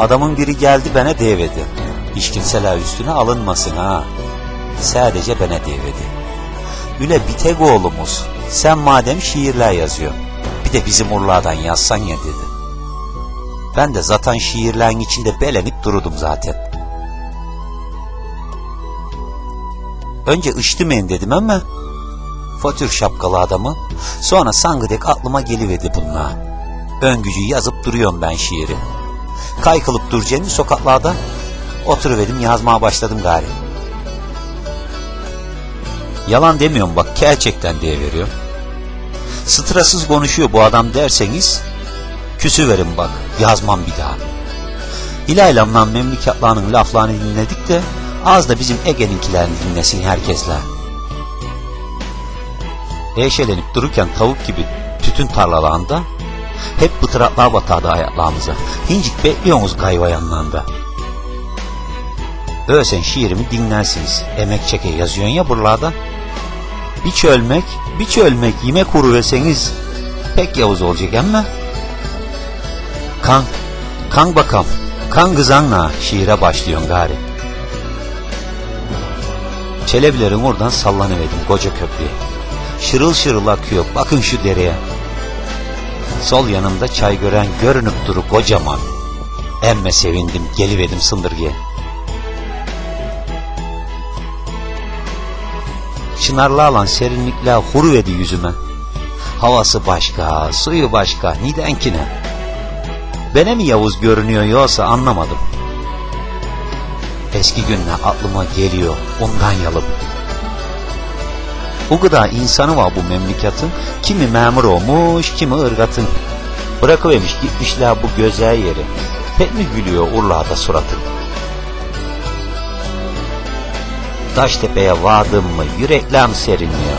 Adamın biri geldi bana devedi. Hiç üstüne alınmasın ha. Sadece bana devedi. Üle bir tek oğlumuz. Sen madem şiirler yazıyorsun. Bir de bizim urlardan yazsan ya dedi. Ben de zaten şiirlerin içinde belenip dururdum zaten. Önce ıştımayın dedim ama fatür şapkalı adamı sonra sangıdek aklıma geliverdi bunlar. Ön gücü yazıp duruyorum ben şiiri. Kaykılıp duracağım sokaklarda oturuverdim yazmaya başladım gari. Yalan demiyorum bak gerçekten diye veriyorum. Strasız konuşuyor bu adam derseniz küsü verin bak yazmam bir daha. İlaylamla memlekatlarının laflarını dinledik de az da bizim Ege'ninkilerini dinlesin herkesler. Eşelenip dururken tavuk gibi tütün tarlalarında hep bıtıraklar batardı ayaklarımıza. Hincik bekliyorsunuz gayva yanlarında. Ölsen şiirimi dinlersiniz. Emek çeke yazıyorsun ya buralarda. Bir çölmek, bir çölmek yemek kuru verseniz pek yavuz olacak ama. Kan, kan bakam, kan kızanla şiire başlıyorsun gari. Çelebilerin oradan sallanıverdim koca köprüye. Şırıl şırıl akıyor bakın şu dereye. Sol yanımda çay gören görünüp duru kocaman. Emme sevindim geliverdim sındırgıya. Çınarlı alan serinlikle huruvedi yüzüme. Havası başka, suyu başka, nidenkine. Bana mi Yavuz görünüyor yoksa anlamadım. Eski günler aklıma geliyor ondan yalıp. O kadar insanı var bu memleketin. Kimi memur olmuş, kimi ırgatın. Bırakıvermiş gitmişler bu güzel yeri. Pek mi gülüyor Urla'da suratın? Taştepe'ye vardın mı yüreklam serinliyor.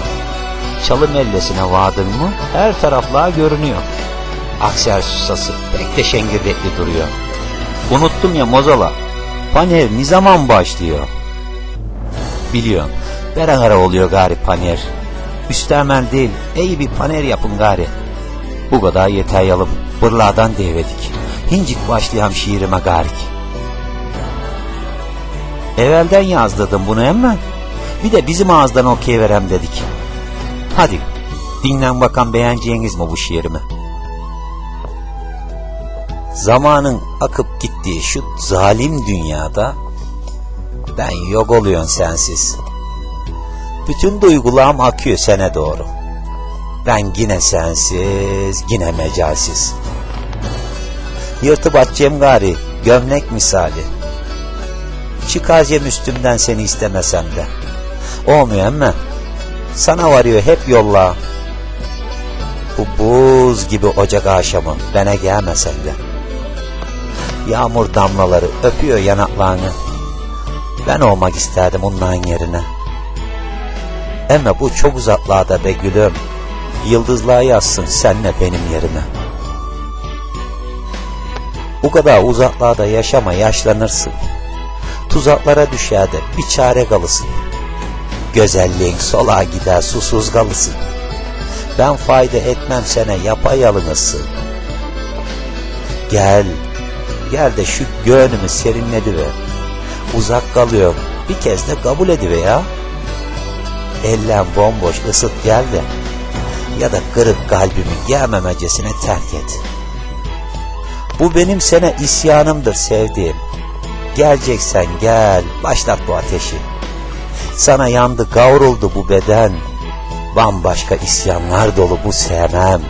Çalı mellesine vardın mı her taraflığa görünüyor. Akser susası pek de şengirdekli duruyor. Unuttum ya Mozala. Paner ne zaman başlıyor? Biliyorum. Veren ara oluyor gari paner. Üstemen değil, iyi bir paner yapın gari. Bu kadar yeter yalım. Bırlardan devedik. Hincik başlayan şiirime garik. Evvelden yazdırdım bunu ama bir de bizim ağızdan okuyuverem dedik. Hadi dinlen bakan beğeneceğiniz mi bu şiirimi? Zamanın akıp gittiği şu zalim dünyada ben yok oluyorsun sensiz. Bütün duygularım akıyor sene doğru. Ben yine sensiz, yine mecalsiz. Yırtıp atacağım gari, gömlek misali. Çıkaracağım üstümden seni istemesem de. Olmuyor ama sana varıyor hep yolla. Bu buz gibi ocak akşamı bana gelmesen de. Yağmur damlaları öpüyor yanaklarını. Ben olmak isterdim onların yerine. Ama bu çok uzaklarda be gülüm. Yıldızlığa yazsın senle benim yerime. Bu kadar uzaklarda yaşama yaşlanırsın. Tuzaklara düşer de bir çare kalısın. Güzelliğin sola gider susuz kalısın. Ben fayda etmem sana yapayalınısın. Gel, gel de şu gönlümü serinlediver. Uzak kalıyorum, bir kez de kabul ediver ya. Ellen bomboş ısıt gel de ya da kırık kalbimi gelmemecesine terk et. Bu benim sana isyanımdır sevdiğim. Geleceksen gel, başlat bu ateşi. Sana yandı, kavruldu bu beden. Bambaşka isyanlar dolu bu sevmem.